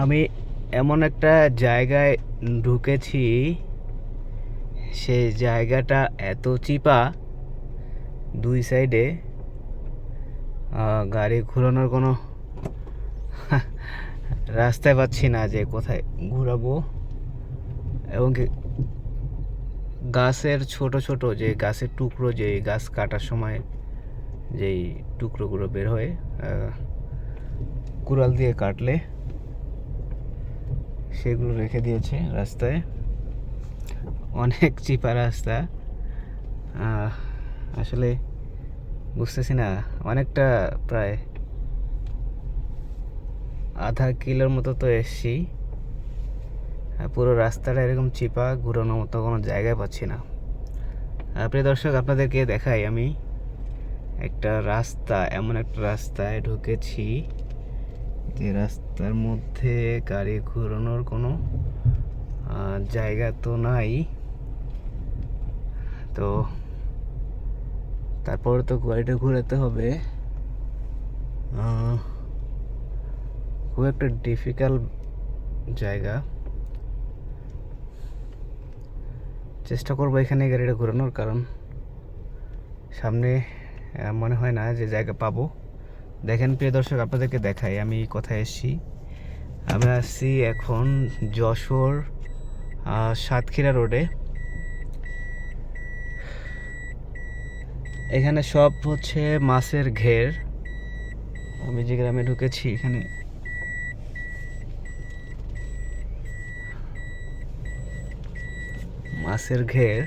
আমি এমন একটা জায়গায় ঢুকেছি সেই জায়গাটা এত চিপা, দুই সাইডে গাড়ি ঘোরানোর কোনো রাস্তায় পাচ্ছি না যে কোথায় ঘোরাবো এবং গাছের ছোট ছোট যে গাছের টুকরো, যে গাছ কাটার সময় যেই টুকরোগুলো বের হয় কুড়াল দিয়ে কাটলে সেগুলো রেখে দিয়েছে রাস্তায়। অনেক চিপা রাস্তা। আসলে বুঝতেছি না, অনেকটা প্রায় আধা কিলোর মতো তো এসছি। পুরো রাস্তাটা এরকম চিপা, ঘুরানোর মতো কোনো জায়গায় পাচ্ছি না। প্রিয় দর্শক, আপনাদেরকে দেখাই আমি একটা রাস্তা, এমন একটা রাস্তায় ঢুকেছি। যে রাস্তার মধ্যে গাড়ি ঘোরানোর কোনো জায়গা তো নাই। তো তারপর তো গাড়িটা ঘোরাতে হবে। খুব একটা ডিফিকাল্ট জায়গা। চেষ্টা করব এখানে গাড়িটা ঘোরানোর, কারণ সামনে মনে হয় না যে জায়গা পাবো। দেখেন প্রিয় দর্শক, আপনাদেরকে দেখাই, আমি কোথায় এসেছি? আমি আসছি এখন যশোর সাতক্ষীরা রোডে। এখানে সব হচ্ছে মাছের ঘের। আমি যে গ্রামে ঢুকেছি, এখানে মাছের ঘের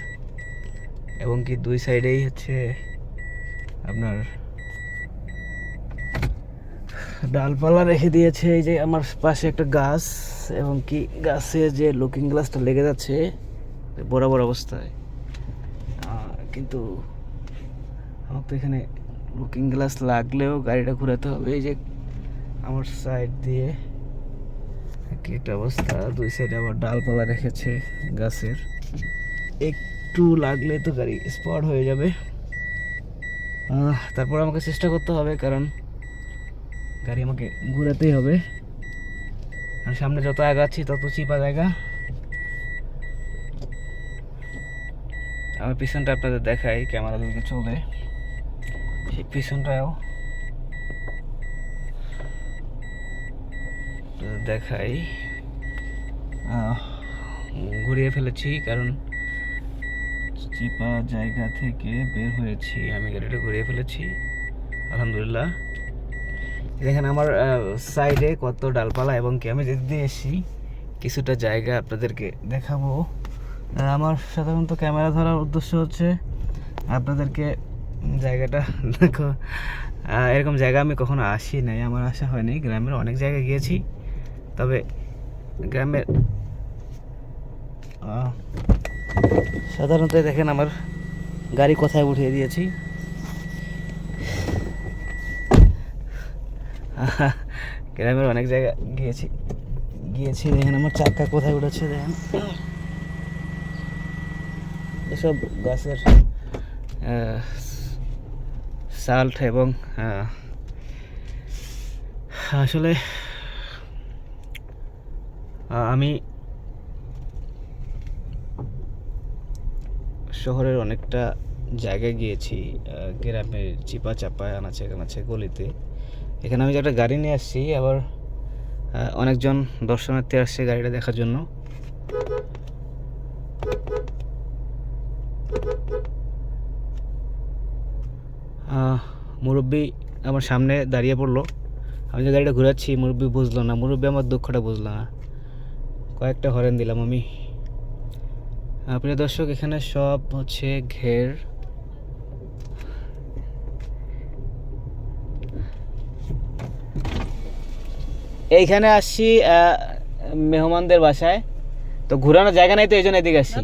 এবং কি দুই সাইডেই হচ্ছে আপনার ডালপালা রেখে দিয়েছে, এই যে আমার পাশে একটা গাছ এবং কি গাছে যে লুকিং গ্লাসটা লেগে যাচ্ছে বরাবর অবস্থায়। কিন্তু আমার তো এখানে লুকিং গ্লাস লাগলেও গাড়িটা ঘোরাতে হবে, এই যে আমার সাইড দিয়ে কি একটা অবস্থা, দুই সাইডে আবার ডালপালা রেখেছে গাছের। একটু লাগলে তো গাড়ি স্পট হয়ে যাবে। তারপর আমাকে চেষ্টা করতে হবে, কারণ গাড়ি আমাকে ঘোরাতেই হবে। আর সামনে যত আগাচ্ছি, তত চিপা জায়গা। আমার পিছনটা আপনাদের দেখাই, ক্যামেরা দিকে চলে। সেই পিছনটাও দেখাই। ঘুরিয়ে ফেলেছি, কারণ চিপা জায়গা থেকে বের হয়েছি। আমি গাড়িটা ঘুরিয়ে ফেলেছি। আলহামদুলিল্লাহ। দেখেন আমার সাইডে কত ডালপালা এবং কি, আমি যেদিক এসেছি কিছুটা জায়গা আপনাদেরকে দেখাবো। আমার সাধারণত ক্যামেরা ধরার উদ্দেশ্য হচ্ছে আপনাদেরকে জায়গাটা দেখো এরকম জায়গা আমি কখনো আসি নাই, আমার আসা হয়নি। গ্রামের অনেক জায়গায় গিয়েছি, তবে গ্রামের সাধারণত দেখেন আমার গাড়ি কোথায় উঠিয়ে দিয়েছি। গ্রামের অনেক জায়গা গিয়েছি। গিয়েছি, দেখেন আমার চাকা কোথায় উঠেছে দেখেন। এসব গাছের সাল্ট এবং আসলে আমি শহরের অনেকটা জায়গায় গিয়েছি গ্রামের চিপা চাপা আনাচে কানাচে গলিতে। এখানে আমি যে একটা গাড়ি নিয়ে আসছি, আবার অনেকজন দর্শনার্থী আসছে গাড়িটা দেখার জন্য। মুরব্বী আমার সামনে দাঁড়িয়ে পড়ল। আমি যে গাড়িটা ঘোরাচ্ছি, মুরব্বি বুঝলো না। মুরব্বি আমার দুঃখটা বুঝলো না। কয়েকটা হরেন দিলাম আমি। প্রিয় দর্শক, এখানে সব হচ্ছে ঘের। এইখানে আসছি মেহমানদের বাসায়। তো ঘোরানোর জায়গা নাই তো এই জন্য এদিকে আসছি।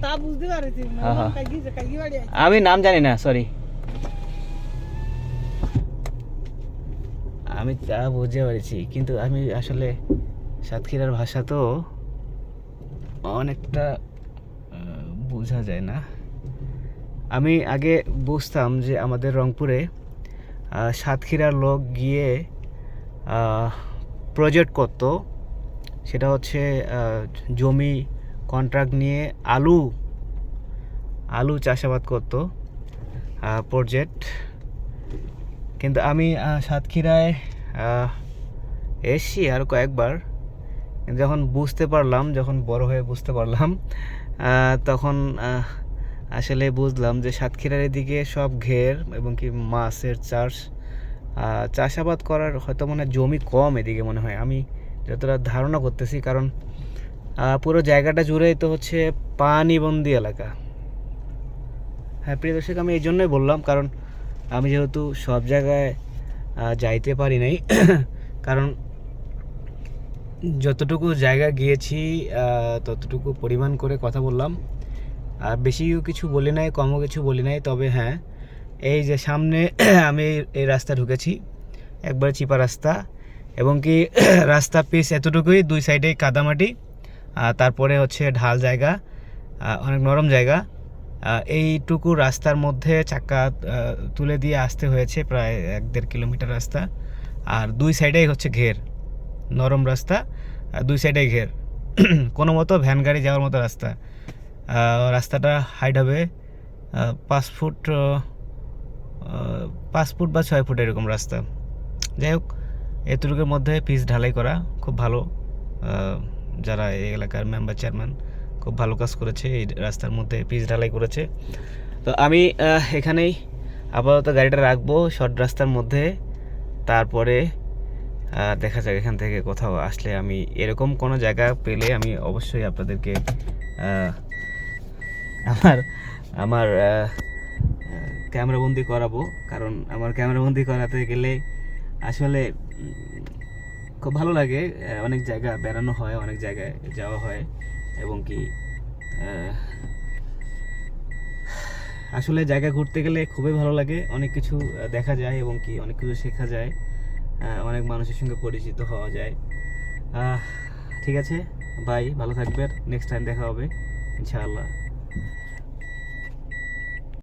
আমি নাম জানি না সরি আমি তা বুঝতে পেরেছি কিন্তু আমি আসলে সাতক্ষীরার ভাষা তো অনেকটা বোঝা যায় না। আমি আগে বুঝতাম যে আমাদের রংপুরে সাতক্ষীরার লোক গিয়ে প্রজেক্ট করতো, সেটা হচ্ছে জমি কন্ট্রাক্ট নিয়ে আলু আলু চাষাবাদ করতো প্রজেক্ট কিন্তু আমি সাতক্ষীরায় এসছি আর কয়েকবার। যখন বুঝতে পারলাম, যখন বড় হয়ে বুঝতে পারলাম তখন আসলে বুঝলাম যে সাতক্ষীরার এদিকে সব ঘের এবং কি মাছের চাষ চাষাবাদ করার হয়তো মনে জমি কম এদিকে মনে হয়। আমি যতটা ধারণা করতেছি, কারণ পুরো জায়গাটা জুড়েই তো হচ্ছে পানিবন্দি এলাকা। হ্যাঁ প্রিয় দর্শক, আমি এই জন্যই বললাম, কারণ আমি যেহেতু সব জায়গায় যাইতে পারি নাই, কারণ যতটুকু জায়গা গিয়েছি ততটুকু পরিমাণ করে কথা বললাম। আর বেশিও কিছু বলি নাই, কমও কিছু বলি নাই, তবে হ্যাঁ এই যে সামনে আমি এই রাস্তা ঢুকেছি একবারে চিপা রাস্তা এবং কি রাস্তা পিস এতটুকুই দুই সাইডেই কাদামাটি আর তারপরে হচ্ছে ঢাল জায়গা অনেক নরম জায়গা এইটুকু রাস্তার মধ্যে আহ, তুলে দিয়ে আসতে হয়েছে প্রায় এক দেড় কিলোমিটার রাস্তা আর দুই সাইডেই হচ্ছে ঘের নরম রাস্তা আর দুই সাইডে ঘের কোনো মতো ভ্যান গাড়ি যাওয়ার মতো রাস্তা রাস্তাটা হাইট হবে পাঁচ ফুট পাঁচ ফুট বা ছয় ফুট এরকম রাস্তা। যাই হোক, এতটুকুর মধ্যে পিচ ঢালাই করা খুব ভালো। যারা এই এলাকার মেম্বার চেয়ারম্যান খুব ভালো কাজ করেছে, এই রাস্তার মধ্যে পিচ ঢালাই করেছে। তো আমি এখানেই আপাতত গাড়িটা রাখব শর্ট রাস্তার মধ্যে। তারপরে দেখা যাক, এখান থেকে কোথাও আসলে আমি এরকম কোনো জায়গা পেলে আমি অবশ্যই আপনাদেরকে আমার আমার ক্যামেরাবন্দি করাবো, কারণ আমার ক্যামেরাবন্দি করাতে গেলে আসলে খুব ভালো লাগে অনেক জায়গা বেড়ানো হয়, অনেক জায়গায় যাওয়া হয়, এবং কি আসলে জায়গা ঘুরতে গেলে খুবই ভালো লাগে, অনেক কিছু দেখা যায় এবং কি অনেক কিছু শেখা যায় অনেক মানুষের সঙ্গে পরিচিত হওয়া যায়। ঠিক আছে বাই ভালো থাকবেন নেক্সট টাইম দেখা হবে, ইনশাআল্লাহ।